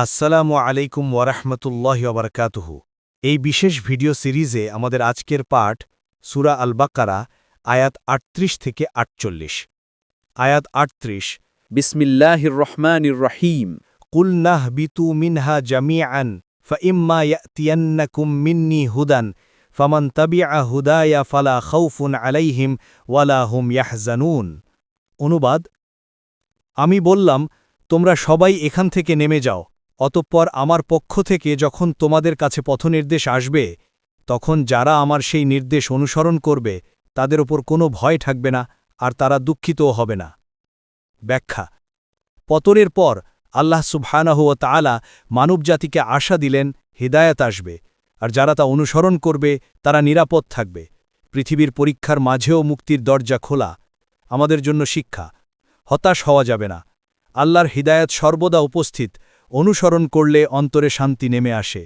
আসসালামু আলাইকুম ওয়ারাহমতুল্লাহ ওবরকাতুহ এই বিশেষ ভিডিও সিরিজে আমাদের আজকের পাঠ সুরা আল বাকারা আয়াত আটত্রিশ থেকে আটচল্লিশ। আয়াত আটত্রিশ বিসমিল্লাহির রহমানির রহিম। কুল নাহ বিতু মিনহা ফইম্মা ইয়াতিয়ান্নাকুম মিন্নি হুদান ফমন তবিআ হুদায়া ফালা খৌফুন আলাইহিম ওয়ালা হুম ইয়াহজানুন। অনুবাদ আমি বললাম তোমরা সবাই এখান থেকে নেমে যাও। অতঃপর আমার পক্ষ থেকে যখন তোমাদের কাছে পথনির্দেশ আসবে, তখন যারা আমার সেই নির্দেশ অনুসরণ করবে, তাদের ওপর কোনো ভয় থাকবে না, আর তারা দুঃখিতও হবে না। ব্যাখ্যা। পতনের পর আল্লাহ সুবহানাহ ও তাআলা মানবজাতিকে আশা দিলেন, হিদায়াত আসবে, আর যারা তা অনুসরণ করবে, তারা নিরাপদ থাকবে। পৃথিবীর পরীক্ষার মাঝেও মুক্তির দরজা খোলা। আমাদের জন্য শিক্ষা। হতাশ হওয়া যাবে না। আল্লাহর হিদায়াত সর্বদা উপস্থিত। অনুসরণ করলে অন্তরে শান্তি নেমে আসে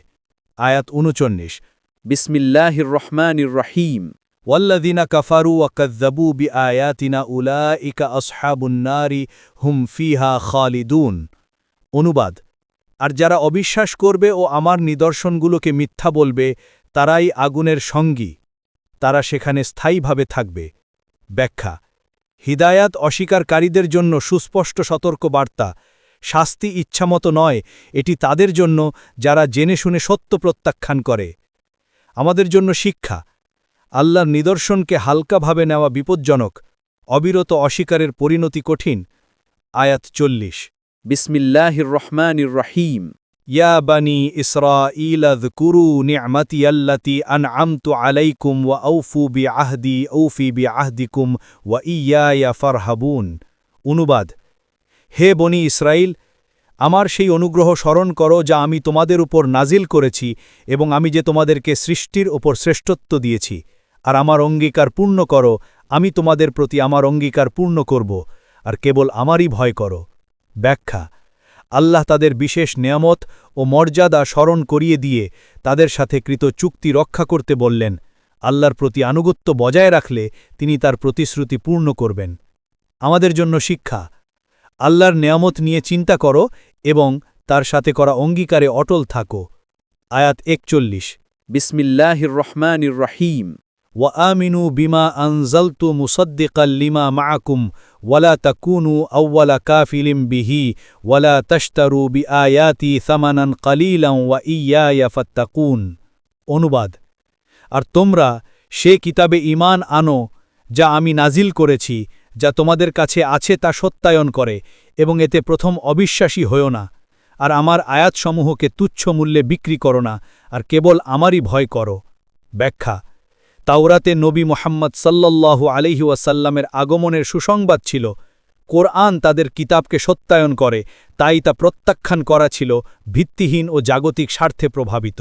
আয়াত উনচল্লিশ বিসমিল্লাহির রহমানির রহিম والذين كفروا وكذبوا بآياتنا أولئك أصحاب النار هم فيها خالدون অনুবাদ আর যারা অবিশ্বাস করবে ও আমার নিদর্শনগুলোকে মিথ্যা বলবে তারাই আগুনের সঙ্গী তারা সেখানে স্থায়ীভাবে থাকবে ব্যাখ্যা হিদায়াত অস্বীকারীদের জন্য সুস্পষ্ট সতর্ক বার্তা শাস্তি ইচ্ছামতো নয় এটি তাদের জন্য যারা জেনে শুনে সত্য প্রত্যাখ্যান করে। আমাদের জন্য শিক্ষা। আল্লাহর নিদর্শনকে হালকাভাবে নেওয়া বিপজ্জনক অবিরত অস্বীকারের পরিণতি কঠিন। আয়াত চল্লিশ। বিসমিল্লাহির রহমানির রহিম। ইয়া বানি ইসরা ইলাদকুরু নিয়ামতি আল্লাতি আন আমতু আলাইকুম ওয়া ঔফু বি আহদি ঔফি বি আহদিকুম ওয়া ইয়া ফারহাবুন। অনুবাদ হে বনি ইসরাইল আমার সেই অনুগ্রহ স্মরণ করো যা আমি তোমাদের উপর নাজিল করেছি এবং আমি যে তোমাদেরকে সৃষ্টির ওপর শ্রেষ্ঠত্ব দিয়েছি। আর আমার অঙ্গীকার পূর্ণ করো, আমি তোমাদের প্রতি আমার অঙ্গীকার পূর্ণ করব, আর কেবল আমারই ভয় করো। ব্যাখ্যা, আল্লাহ তাদের বিশেষ নেয়ামত ও মর্যাদা স্মরণ করিয়ে দিয়ে তাদের সাথে কৃত চুক্তি রক্ষা করতে বললেন। আল্লাহর প্রতি আনুগত্য বজায় রাখলে তিনি তার প্রতিশ্রুতি পূর্ণ করবেন। আমাদের জন্য শিক্ষা আল্লাহর নেয়ামত নিয়ে চিন্তা করো এবং তার সাথে করা অঙ্গীকারে অটল থাকো। আয়াত একচল্লিশ। বিসমিল্লাহির রহমান রহিম। ওয়ামিনু বিমা আনজালতু মুসদ্দিকাল্লিমা মাকুম ওয়ালা তাকুনু আউ্লা কাফিলিম বিহি ওয়ালা তশতারু বি আয়াতি সামানান কালিলাম ওয়া ইয়াফাত্তাকুন অনুবাদ আর তোমরা সে কিতাবে ইমান আনো যা আমি নাজিল করেছি যা তোমাদের কাছে আছে তা সত্যায়ন করে, এবং এতে প্রথম অবিশ্বাসী হও না। আর আমার আয়াতসমূহকে তুচ্ছ মূল্যে বিক্রি করো না, আর কেবল আমারই ভয় করো। ব্যাখ্যা, তাওরাতে নবী মোহাম্মদ সাল্লাল্লাহু আলহি ওয়াসাল্লামের আগমনের সুসংবাদ ছিল, কোরআন তাদের কিতাবকে সত্যায়ন করে, তাই তা প্রত্যাখ্যান করা ছিল, ভিত্তিহীন ও জাগতিক স্বার্থে প্রভাবিত।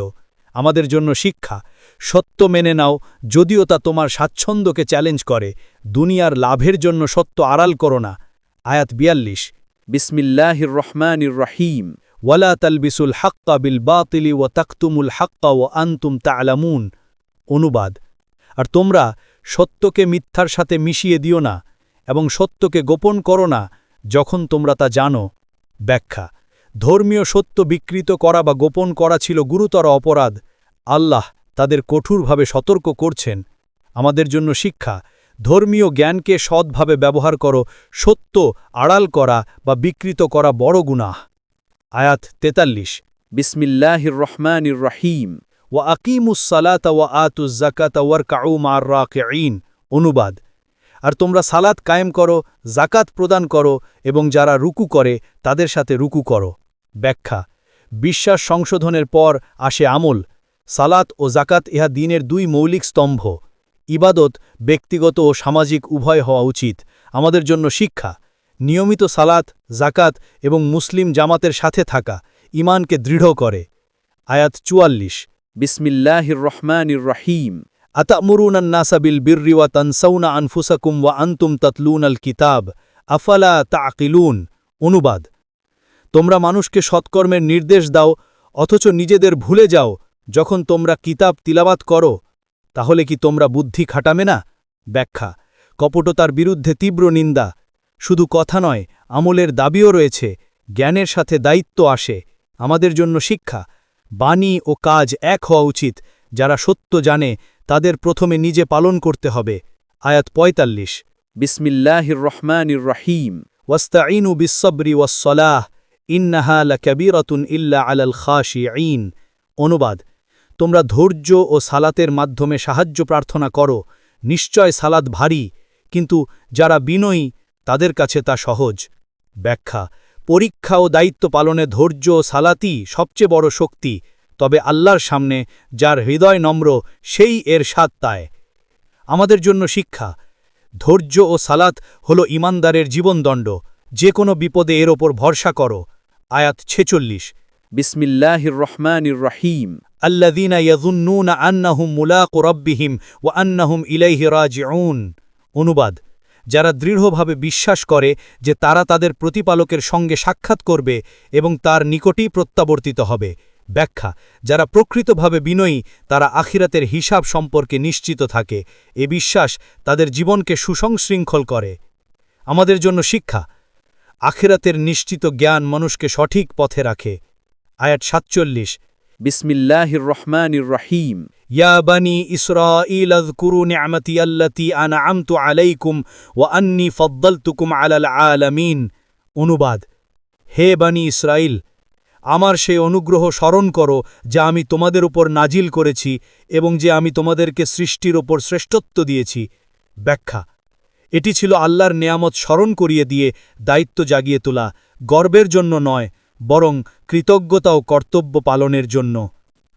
আমাদের জন্য শিক্ষা। সত্য মেনে নাও যদিও তা তোমার স্বাচ্ছন্দ্যকে চ্যালেঞ্জ করে। দুনিয়ার লাভের জন্য সত্য আড়াল করো না। আয়াত বিয়াল্লিশ। বিসমিল্লাহির রহমানির রহিম। ওয়ালা তালবিসুল হাক্কা বিল বাতিলি ও তাকতুমুল হাক্কা ও আন্তুম তালামুন। অনুবাদ। আর তোমরা সত্যকে মিথ্যার সাথে মিশিয়ে দিও না এবং সত্যকে গোপন করো না যখন তোমরা তা জানো। ব্যাখ্যা। ধর্মীয় সত্য বিকৃত করা বা গোপন করা ছিল গুরুতর অপরাধ। আল্লাহ তাদের কঠোরভাবে সতর্ক করছেন। আমাদের জন্য শিক্ষা, ধর্মীয় জ্ঞানকে সৎভাবে ব্যবহার করো, সত্য আড়াল করা বা বিকৃত করা বড় গুনাহ। আয়াত তেতাল্লিশ। বিসমিল্লাহির রহমানির রহিম ওয়া আকিমুসালাত ওয়া আতুজ জাকাত ওয়ার কাউ মার রাকিন অনুবাদ। আর তোমরা সালাত কায়েম করো জাকাত প্রদান করো এবং যারা রুকু করে, তাদের সাথে রুকু করো। ব্যাখ্যা। বিশ্বাস সংশোধনের পর আসে আমল। সালাত ও জাকাত ইহা দিনের দুই মৌলিক স্তম্ভ। ইবাদত ব্যক্তিগত ও সামাজিক উভয় হওয়া উচিত। আমাদের জন্য শিক্ষা। নিয়মিত সালাত জাকাত এবং মুসলিম জামাতের সাথে থাকা ইমানকে দৃঢ় করে। আয়াত চুয়াল্লিশ। বিসমিল্লাহির রহমানির রহিম আতামুরুনান নাসাবিল বিরিওয়া তানসাউনা আনফুসাকুম ওয়া আন্তুম তাতলুন আল কিতাব। আফালা তাকিলুন অনুবাদ। তোমরা মানুষকে সৎকর্মের নির্দেশ দাও অথচ নিজেদের ভুলে যাও যখন তোমরা কিতাব তিলাবাত করো তাহলে কি তোমরা বুদ্ধি খাটাবে না? ব্যাখ্যা কপটতার বিরুদ্ধে তীব্র নিন্দা শুধু কথা নয় আমলের দাবিও রয়েছে জ্ঞানের সাথে দায়িত্ব আসে আমাদের জন্য শিক্ষা বাণী ও কাজ এক হওয়া উচিত যারা সত্য জানে তাদের প্রথমে নিজে পালন করতে হবে আয়াত পঁয়তাল্লিশ। বিসমিল্লাহির রহমানির রহিম। ওয়াস্তাইনু বিসব্রি ওয়াসলাহ ইন্নাহা লাকাবীরাতুন ইল্লা আলাল খাশিঈন। অনুবাদ, তোমরা ধৈর্য ও সালাতের মাধ্যমে সাহায্য প্রার্থনা করো, নিশ্চয় সালাত ভারী, কিন্তু যারা বিনয়ী, তাদের কাছে তা সহজ। ব্যাখ্যা, পরীক্ষা ও দায়িত্ব পালনে ধৈর্য ও সালাতই সবচেয়ে বড় শক্তি, তবে আল্লাহর সামনে যার হৃদয় নম্র, সেই এর স্বাদ তায় আমাদের জন্য শিক্ষা, ধৈর্য ও সালাত হল ইমানদারের জীবনদণ্ড, যে কোনো বিপদে এর ওপর ভরসা করো। আয়াত ছেচল্লিশ বিসমিল্লাহির রহমানির রহিম الذين يظنون أنهم ملاق ربهم وأنهم إليه راجعون অনুবাদ যারা দৃঢ়ভাবে বিশ্বাস করে যে তারা তাদের প্রতিপালকের সঙ্গে সাক্ষাৎ করবে এবং তার নিকটেই প্রত্যাবর্তিত হবে ব্যাখ্যা যারা প্রকৃতভাবে বিনয়ী তারা আখিরাতের হিসাব সম্পর্কে নিশ্চিত থাকে এ বিশ্বাস তাদের জীবনকে সুসংশৃঙ্খল করে আমাদের জন্য শিক্ষা আখেরাতের নিশ্চিত জ্ঞান মানুষকে সঠিক পথে রাখে। আয়াত সাতচল্লিশ। বিসমিল্লাহির রহমানির রহিম। ইয়া বানি কুরু আযকুরু নি'মাতি আল্লাতী আনআমতু আলাইকুম ও ওয়া আন্নী ফাদ্দালতুকুম আলাল আলামিন। অনুবাদ হে বানি ইসরাইল আমার সেই অনুগ্রহ স্মরণ করো যা আমি তোমাদের উপর নাজিল করেছি এবং যে আমি তোমাদেরকে সৃষ্টির ওপর শ্রেষ্ঠত্ব দিয়েছি। ব্যাখ্যা এটি ছিল আল্লাহর নেয়ামত স্মরণ করিয়ে দিয়ে দায়িত্ব জাগিয়ে তোলা গর্বের জন্য নয় বরং কৃতজ্ঞতা ও কর্তব্য পালনের জন্য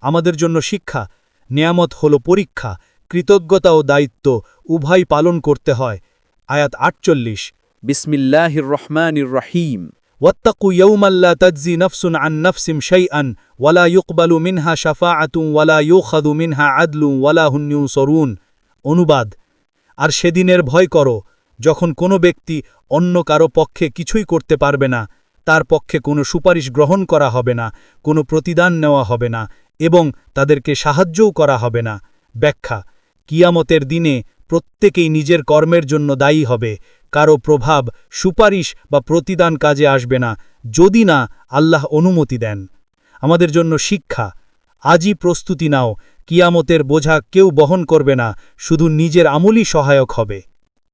আমাদের জন্য শিক্ষা নেয়ামত হল পরীক্ষা কৃতজ্ঞতা ও দায়িত্ব উভয় পালন করতে হয় আয়াত আটচল্লিশ বিসমিল্লাহির রহমানির রহিম واتقوا يوما لا تجزي نفس عن نفس شيئا ولا يقبل منها شفاعة ولا يؤخذ منها عدل ولا هم ينصرون অনুবাদ আর সেদিনের ভয় করো, যখন কোনো ব্যক্তি অন্য কারও পক্ষে কিছুই করতে পারবে না, তার পক্ষে কোনো সুপারিশ গ্রহণ করা হবে না, কোনো প্রতিদান নেওয়া হবে না এবং তাদেরকে সাহায্যও করা হবে না। ব্যাখ্যা, কিয়ামতের দিনে প্রত্যেকেই নিজের কর্মের জন্য দায়ী হবে, কারও প্রভাব, সুপারিশ বা প্রতিদান কাজে আসবে না, যদি না আল্লাহ অনুমতি দেন। আমাদের জন্য শিক্ষা, আজই প্রস্তুতি নাও কিয়ামতের বোঝা কেউ বহন করবে না শুধু নিজের আমলই সহায়ক হবে।